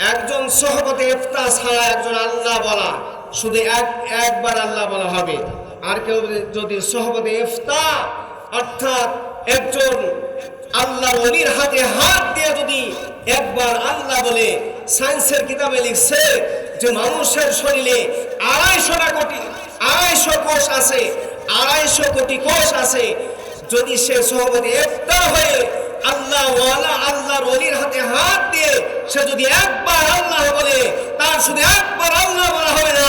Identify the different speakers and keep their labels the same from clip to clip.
Speaker 1: একজন সহপতি ইফতা ছাড়া একজন আল্লাহ বলা, শুধু এক, একবার আল্লাহ বলা হবে। আর কেউ যদি সহপতি ইফতা অর্থাৎ একজন আল্লাহ অলির হাতে হাত দিয়ে যদি একবার আল্লাহ বলে, সায়েন্সের কিতাবে লিখছে যে মানুষের শরীরে আড়াইশোটা কোটি, আড়াইশো কোষ আছে, আড়াইশো কোটি কোষ আছে। যদি সে সহপতি ইফতা হয়ে আল্লাহ ওয়ালা আল্লাহর অলির হাতে হাত দিয়ে সে যদি একবার আল্লাহ বলে, তার শুধু একবার আল্লাহ বলা হবে না,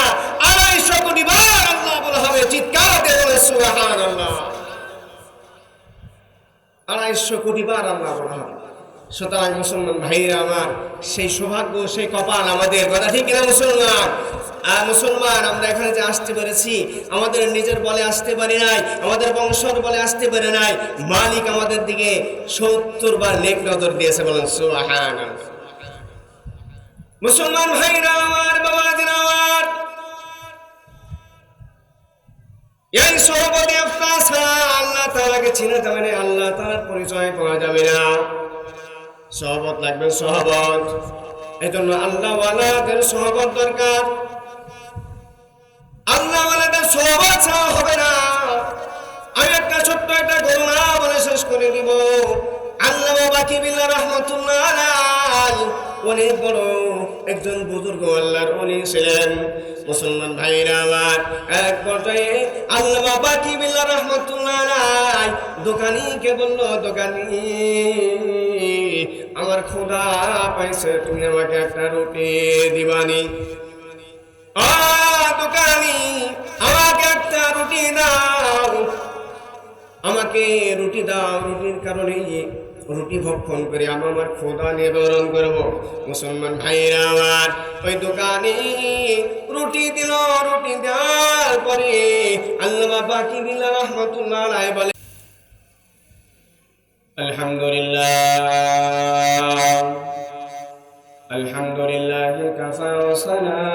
Speaker 1: আড়াইশো কোটি বার আল্লাহ বলা হবে। চিৎকার দিয়ে আড়াইশো কোটি বার আল্লাহ বলা হবে। সুতরাং মুসলমান ভাইরা আমার, সেই সৌভাগ্য, সেই কপাল আমাদের, কথা ঠিক কিনা মুসলমান? আর মুসলমান, আমরা এখানে যে আসতে পেরেছি, আমাদের নিজের বলে আসতে পারি নাই, আমাদের বংশর বলে আসতে পারে নাই, মালিক আমাদের দিকে সত্তর বার নেক নজর দিয়েছে বলেন সুবহান মুসলমান ভাইরা আমার বাবা আমার, এই সহপতি আফতার ছাড়া আল্লাহ তাআলাকে চিনে যাবে না, আল্লাহ তাআলার পরিচয় পাওয়া যাবে না। সহবত লাগবে সহবত। এই জন্য আল্লাহ ওয়ালাদের সহবত দরকার। আল্লাহ ওয়ালাদের সহবত ছাড়া হবে না। আমি একটা ছোট্ট একটা ঘটনা বলে শেষ করে দিব। আল্লাহ বাকি বিল্লাহ রহমতুল্লাহ অনেক বড় একজন বুজুর্গ আল্লাহর ছিলেন। মুসলমান ভাইরা আমার, এক আল্লাহ বাকি বিল্লাহ রহমতুল্লাহ আলাই দোকানিকে বলল, দোকানি, আমার খোদা পাইছে, তুমি আমাকে একটা রুটি দিবানি। আমাকে রুটি দাও। রুটির কারণে রুটি ভক্ষণ করে আমি আমার খোদা নিবারণ করব। মুসলমান ভাইরা আমার, ওই দোকানে রুটি দিল, রুটি দেওয়ার পরে আল্লাহ বাবা কি দিল রহমতুল্লাহ বলে, আলহামদুলিল্লাহ আলহামদুলিল্লাহ কাসা সালাম।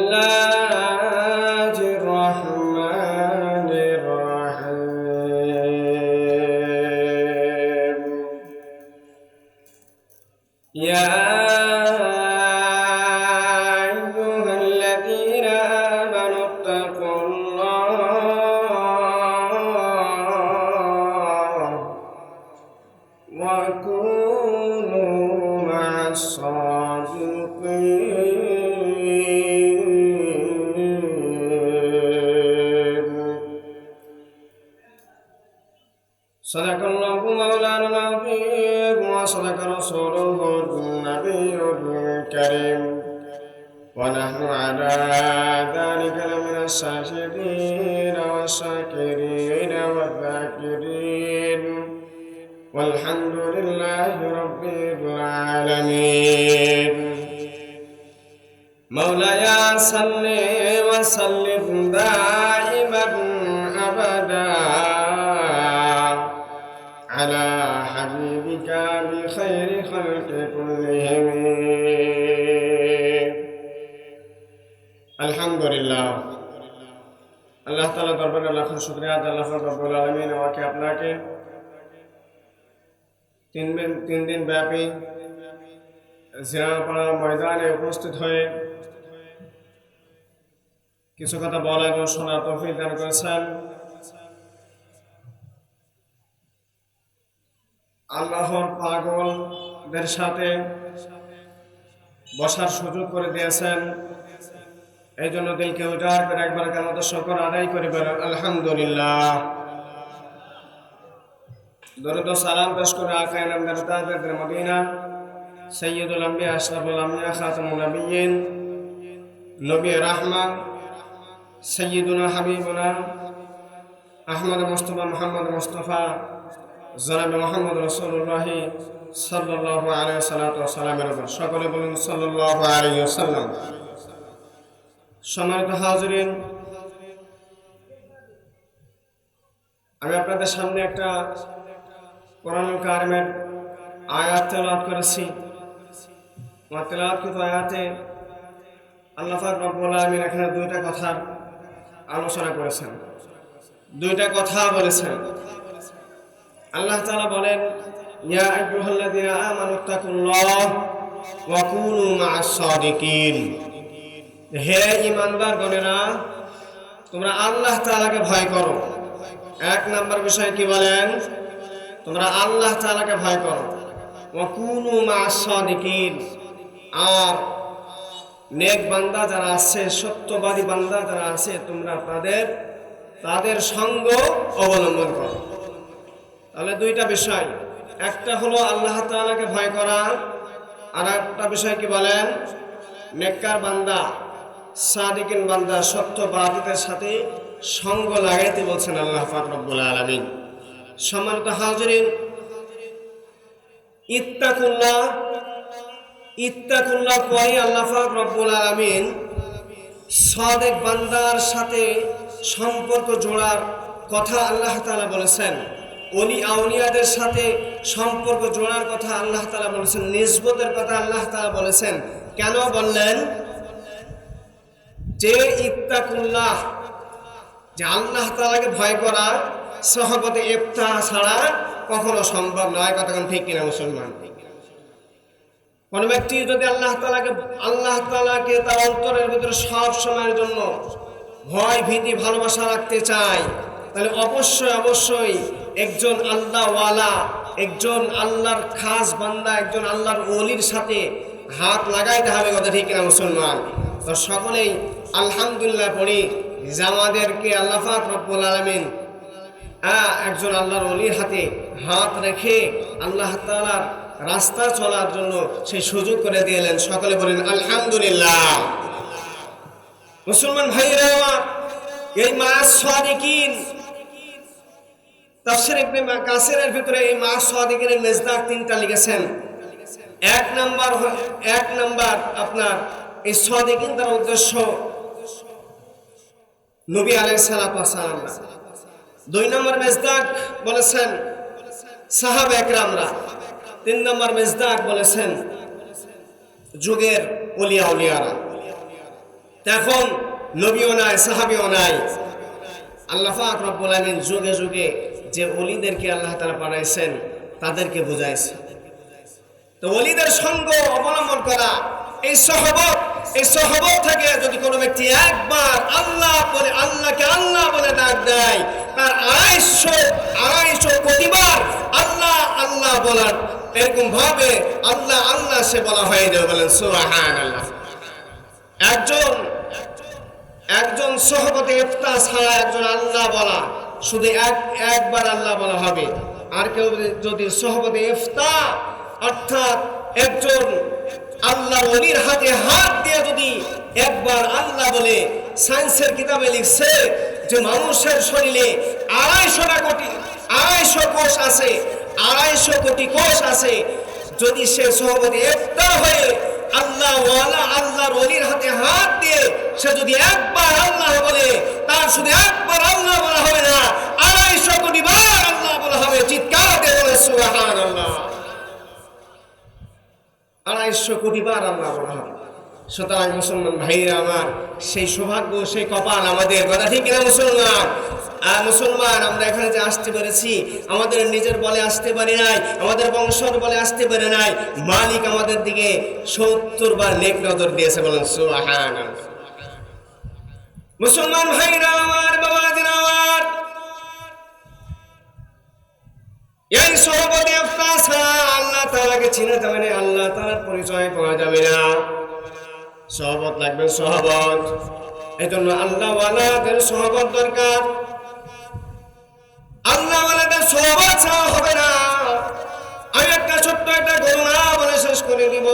Speaker 1: وصدق رسوله النبي الكريم. ونحن على ذلك لمن الشاهدين والشاكرين والذاكرين. والحمد لله رب العالمين. مولاي صل وسلم دائما ابدا على তালা দরবারে শুক্রিয়া আল্লাহ রব্বুল আলমিন আমাকে আপনাকে তিন তিন দিন ব্যাপী ময়দানে উপস্থিত হয়ে কিছু কথা বলা এবং শোনার তৌফিক দান করেছেন। আল্লাহর পাগলদের সাথে বসার সুযোগ করে দিয়েছেন। এই জন্য দিলকে উজাড় করে একবার কেন শকর আদায় করে বলেন আলহামদুলিল্লাহ। দরুদ সালাম পেশ করে আকায় নামদার তাদের মদিনা। সৈয়দুল আম্বিয়া, আশরাফুল আম্বিয়া খাতামুল নবিয়্যিন। নবী রাহমা সৈয়দুনা হাবিবুনা, আহমদ মুস্তফা, মোহাম্মদ মুস্তফা, জনাবে মোহাম্মদ রসুল্লাহ সাল্লাহ আলাই সালাত সালামের উপর সকলে বলুন সাল্লাহ আলাই সাল্লাম সম্মানিত হাজরিন, আমি আপনাদের সামনে একটা কোরআন কারিমের আয়াত তেলাওয়াত করেছি। আমার তেলাওয়াতকৃত আয়াতে আল্লাহ রব্বুল আলামিন এখানে দুইটা কথার আলোচনা করেছেন। দুইটা কথা বলেছেন। আল্লাহ তাআলা বলেন, ইয়া আইয়ুহাল্লাযীনা আমানু তাকুল্লাহ ওয়া কুনু মা'আস সাদিকিন হে ঈমানদার গণেরা তোমরা আল্লাহ তাআলাকে ভয় করো। এক নম্বর বিষয় কি বলেন? তোমরা আল্লাহ তাআলাকে ভয় করো। কুনু মা'আস সাদিকিন। আর নেক বান্দা যারা আছে, সত্যবাদী বান্দা যারা আছে, তোমরা তাদের তাদের সঙ্গ অবলম্বন করো। তাহলে দুইটা বিষয়। একটা হলো আল্লাহ তাআলাকে ভয় করা, আর একটা বিষয় কি বলেন? নেককার বান্দা। সাদিকিন বান্দা সত্যবাদীদের সাথে সঙ্গ লাগাইতে বলছেন আল্লাহ পাক রব্বুল আলামিন। সম্মানিত হাজরিন, ইত্তাকুল্লাহ ইত্তাকুল্লাহ পরে আল্লাহ পাক রব্বুল আলামিন সাদেক বান্দার সাথে সম্পর্ক জোড়ার কথা আল্লাহ তাআলা বলেছেন। অলি আউলিয়াদের সাথে সম্পর্ক জোড়ার কথা আল্লাহ তাআলা বলেছেন। নিসবতের কথা আল্লাহ তাআলা বলেছেন। কেন বললেন? যে ইত্তাকুল্লাহ, যে আল্লাহ তালাকে ভয় করা, সহবতে ইফতা ছাড়া কখনো সম্ভব নয়, কতক্ষণ ঠিক কিনা মুসলমান? কোনো ব্যক্তি যদি আল্লাহ তালাকে আল্লাহ তালাকে তার অন্তরের ভিতরে সব সময়ের জন্য ভয়, ভীতি, ভালোবাসা রাখতে চায়, তাহলে অবশ্যই অবশ্যই একজন আল্লাহওয়ালা, একজন আল্লাহর খাস বান্দা, একজন আল্লাহর অলির সাথে হাত লাগাইতে হবে, কথা ঠিক কিনা মুসলমান? তো সকলেই আলহামদুলিল্লাহ পড়ি। যে আমাদেরকে আল্লাহ রব্বুল আলমিন একজন আল্লাহর অলির হাতে হাত রেখে আল্লাহ তালার রাস্তা চলার জন্য সেই সুযোগ করে দিলেন সকলে বলেন, আলহামদুলিল্লাহ। মুসলমান ভাইরা এই মাস সাদিকিন, তাফসির ভিতরে এই মাস সাদিকিনের মেজদাক তিনটা লিখেছেন। এক নাম্বার এক নাম্বার আপনার এই সাদিকিন তার উদ্দেশ্য নবী সালাতু ওয়াস দুই নম্বর মেজদাক বলেছেন সাহাব একরামরা। তিন নম্বর মেজদাক বলেছেন যুগের অলিয়া উলিয়ারা। এখন নবীও নাই, সাহাবিও নাই। আল্লাহ পাক রব্বুল যুগে যুগে যে অলিদেরকে আল্লাহ তাআলা পাঠাইছেন তাদেরকে বুঝাইছে। তো অলিদের সঙ্গ অবলম্বন করা এই সহবত এই সহবত থেকে যদি কোনো ব্যক্তি একবার আল্লাহ বলে, আল্লাহকে আল্লাহ বলে ডাক দেয়, তার আড়াইশো আড়াইশো কোটিবার আল্লাহ আল্লাহ বলার, এরকম ভাবে আল্লাহ আল্লাহ সে বলা হয়ে যাবে বলেন সুবহান আল্লাহ একজন একজন সহবতে ইফতা ছাড়া একজন আল্লাহ বলা, শুধু এক, একবার আল্লাহ বলা হবে। আর কেউ যদি সহবতে ইফতা অর্থাৎ একজন আল্লাহ অলির হাতে হাত দিয়ে যদি একবার আল্লাহ বলে, সায়েন্সের কিতাবে লিখছে যে মানুষের শরীরে আড়াইশোটা কোটি, আড়াইশো কোষ আছে, আড়াইশো কোটি কোষ আছে। যদি সে সহবতে ইফতার হয়ে আল্লাহ আল্লাহর অলির হাতে হাত দিয়ে সে যদি একবার আল্লাহ বলে, তার শুধু একবার আল্লাহ বলা হবে না, আড়াইশো কোটি বার আল্লাহ বলা হবে। চিৎকার দিয়ে বলে সুবহান আল্লাহ আড়াইশো কোটি বার আল্লাহ বলা হবে। সুতরাং মুসলমান ভাইরা আমার, সেই সৌভাগ্য, সেই কপাল আমাদের। কথা ঠিক কিনা মুসলমান? আর মুসলমান, আমরা এখানে যে আসতে পেরেছি, আমাদের নিজের বলে আসতে পারি নাই, আমাদের বংশর বলে আসতে পারে নাই, মালিক আমাদের দিকে সত্তর বার নেক নজর দিয়েছে বলেন সুবহান মুসলমান ভাইরা আমার, বাবাজিরা আমার, এই আফতার ছাড়া আল্লাহ তাআলাকে চিনে যাবে না, আল্লাহ তাআলার পরিচয় পাওয়া যাবে না। সহবত লাগবে, সহবত। এই জন্য আল্লাহ ওয়ালাদের সহবত দরকার। আল্লাহ ওয়ালাদের সহবত ছাড়া হবে না। আমি একটা ছোট্ট একটা ঘটনা বলে শেষ করে দিব।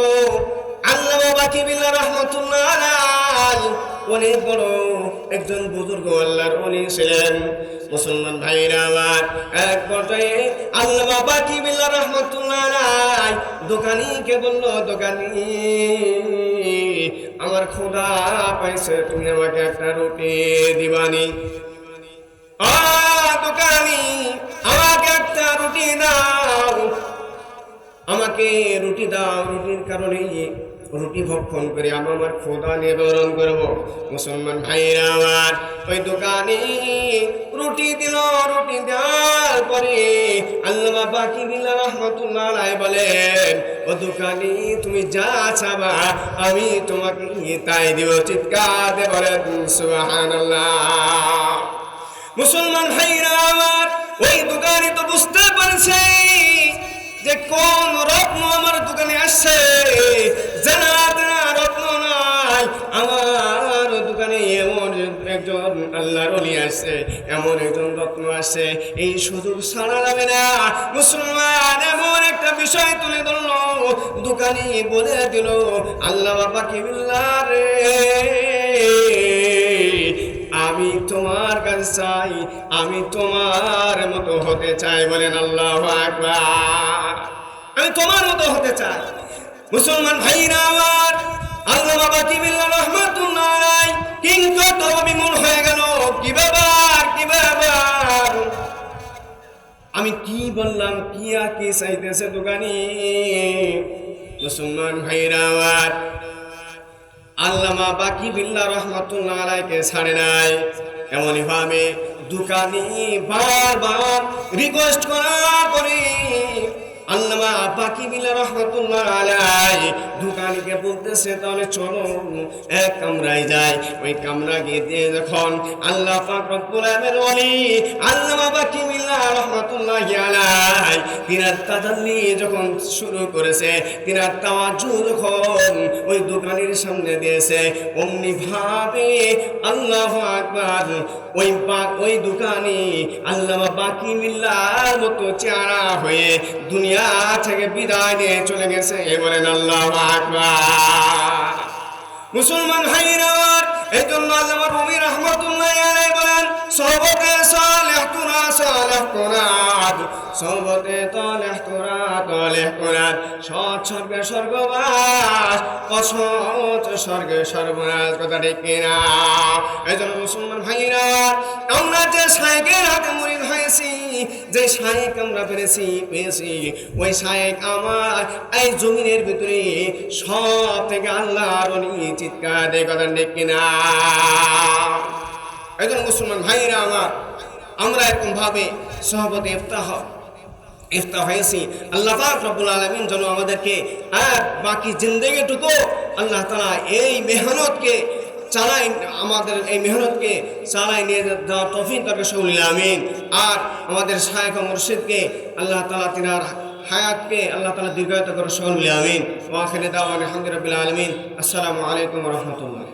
Speaker 1: আল্লাহ বাকি বিল্লাহ রহমতুল্লাহ আলাই অনেক বড় একজন বুজুর্গ আল্লাহর উনি ছিলেন। মুসলমান ভাইরা আমার, এক পর্যায়ে আল্লাহ বাবা কি বিল্লাহ রহমতুল্লাহ দোকানিকে বলল, দোকানি। আমার খোদা পাইছে, তুমি আমাকে একটা রুটি দিবানি। আমাকে একটা রুটি দাও। আমাকে রুটি দাও, রুটির কারণে রুটি ভক্ষণ করে আমি আমার খোদা নিবারণ করব। মুসলমান ভাইরা আমার, ওই দোকানে রুটি দিল, রুটি দেওয়ার পরে আল্লামা বাকি বিল্লা রহমতুল্লাহ বলেন, ও দোকানে তুমি যা চাবা, আমি তোমাকে তাই দিব। চিৎকার বলেন, সুবহানাল্লাহ। মুসলমান ভাইরা আমার, ওই দোকানে তো বুঝতে পারছে যে কোন রত্ন আমার দোকানে আসছে? জানা জানা রত্ন নাই। আমার দোকানে এমন একজন আল্লাহর অলি আসছে এমন একজন রত্ন আসছে এই সুযোগ ছাড়া যাবে না। মুসলমান, এমন একটা বিষয় তুলে ধরলো, দোকানি বলে দিল, আল্লাহ বাবা কিবিল্লা রে? আমি তোমার কাছে চাই, আমি তোমার মতো হতে চাই বলেন আল্লাহ আমি তোমার মতো হতে চাই। মুসলমান ভাইরা আমার, আল্লাহ বাবা কিবিল্লা রহমাতুল্লাহ কিন্তু তো বিমূল হয়ে গেল। কি ব্যাপার? কি ব্যাপার? আমি কি বললাম? কি আর কি চাইতেছে দোকানি? মুসলমান ভাইরা আমার আল্লামা বাকি বিল্লা রহমতুল্লাহ আলাইকে ছাড়ে নাই। এমনই ভাবে দোকানি বারবার রিকোয়েস্ট করার পরে আল্লামা রহমাতুল্লাহ আলাই বলতেছে, তাহলে চলো, এক কামরায় যাই। ওই কামরা গিয়ে দিয়ে যখন আল্লাহ পাক আল্লামা রহমাতুল্লাহ আলাই তিনার তাজাল্লি যখন শুরু করেছে, তিনার তাওয়াজু যখন ওই দোকানের সামনে দিয়েছে অমনি ভাবে আল্লাহ আকবার ওই ওই দোকানে আল্লাহ বাকি মিল্লার মতো চেহারা হয়ে দুনিয়া থেকে বিদায় নিয়ে চলে গেছে। এ বলেন আল্লাহ মুসলমান ভাইরা এই জন্য আল্লাহ রুমি রহমতুল্লাহ বলেন, সবকে সালেহ তুরা সালেহ কোরআন সহবতে তলেহ তুরা তলেহ কোরআন সৎ স্বর্গে স্বর্গবাস, অসৎ স্বর্গে সর্বনাশ, কথা ঠিক কিনা? এই মুসলমান ভাইরা আমরা যে সাইকের হাতে মুড়ি হয়েছি যে শায়েক আমরা পেরেছি, পেয়েছি, ওই শায়েক আমার এই জমিনের ভিতরে সব থেকে আল্লাহর চিৎকার দিয়ে, কথা ঠিক কিনা? একজন মুসলমান ভাইরা আমার, আমরা এরকম ভাবে সহপতি ইফতাহ ইফতাহ হয়েছি। আল্লাহ পাক রব্বুল আলামিন যেন আমাদেরকে আর বাকি জিন্দগিটুকু আল্লাহ তাআলা এই মেহনতকে চালাই, আমাদের এই মেহনতকে চালাই নিয়ে দেওয়া তফিক তাকে সৌলিল আমিন। আর আমাদের শায়ক মুর্শিদকে আল্লাহ তাআলা তিনার হায়াতকে আল্লাহ তাআলা দীর্ঘায়িত করে সৌলিল আমিন ওয়াখিরে দাওয়ান আলহামদুলিল্লাহ আলমিন। আসসালামু আলাইকুম রহমতুল্লাহ।